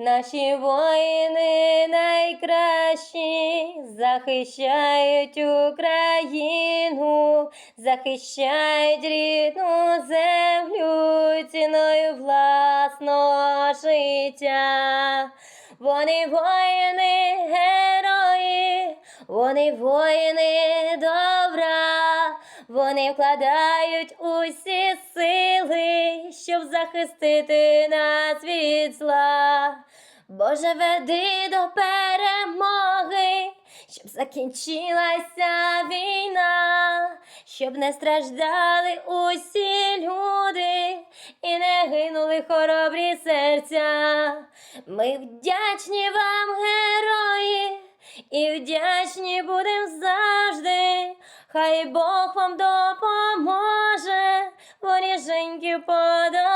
Наші воїни найкращі захищають Україну, захищають рідну землю ціною власного життя. Вони воїни, герої, вони воїни добра, вони вкладають усі сили, щоб захистити нас від зла. Боже, веди до перемоги, щоб закінчилася війна, щоб не страждали усі люди і не гинули хоробрі серця. Ми вдячні вам, герої, і вдячні будемо завжди. Хай Бог вам допоможе, воріженьків подолати.